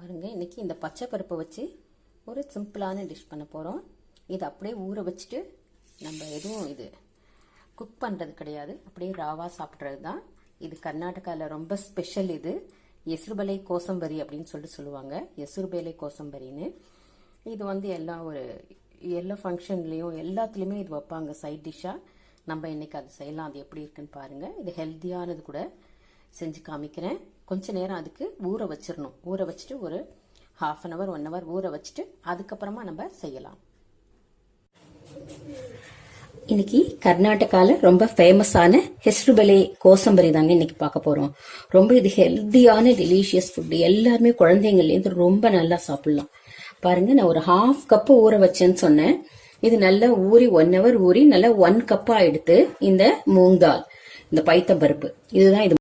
பாருங்க இன்னைக்கு இந்த பச்சை பருப்பை வச்சு ஒரு சிம்பிளான டிஷ் பண்ண போகிறோம் இது அப்படியே ஊற வச்சுட்டு நம்ம எதுவும் இது குக் பண்ணுறது கிடையாது. அப்படியே ராவா சாப்பிட்றது தான் இது கர்நாடகாவில் ரொம்ப ஸ்பெஷல் இது. எசுறுபலை கோசம்பரி அப்படின்னு சொல்லிட்டு சொல்லுவாங்க. எசுறுபேலை கோசம்பரின்னு. இது வந்து எல்லா ஒரு எல்லா ஃபங்க்ஷன்லேயும் எல்லாத்துலேயுமே இது வைப்பாங்க சைட் டிஷ்ஷாக நம்ம இன்றைக்கி அது செய்யலாம். அது எப்படி இருக்குன்னு பாருங்கள் இது ஹெல்த்தியானது கூட செஞ்சு காமிக்கிறேன். கொஞ்ச நேரம் அதுக்கு ஊற வச்சிடணும் ஊற வச்சுட்டு ஒரு half an hour one hour ஊற வச்சுட்டு அதுக்கப்புறமா நம்ம செய்யலாம். இன்னைக்கு கர்நாடகால ரொம்ப ஃபேமஸான ஹெஸ்ருபலே கோசம்பரி தாங்க இன்னைக்கு பார்க்க போறோம். ரொம்ப இது ஹெல்த்தியான டெலிஷியஸ் ஃபுட் எல்லாருமே குழந்தைங்கள்லேருந்து ரொம்ப நல்லா சாப்பிடலாம். பாருங்க நான் ஒரு ஹாஃப் கப் ஊற வச்சேன்னு சொன்னேன். இது நல்லா ஊறி ஒன் ஹவர் ஊறி நல்லா ஒன் கப்பா எடுத்து இந்த மூங் தால் இந்த பைத்தம்பருப்பு இதுதான் இது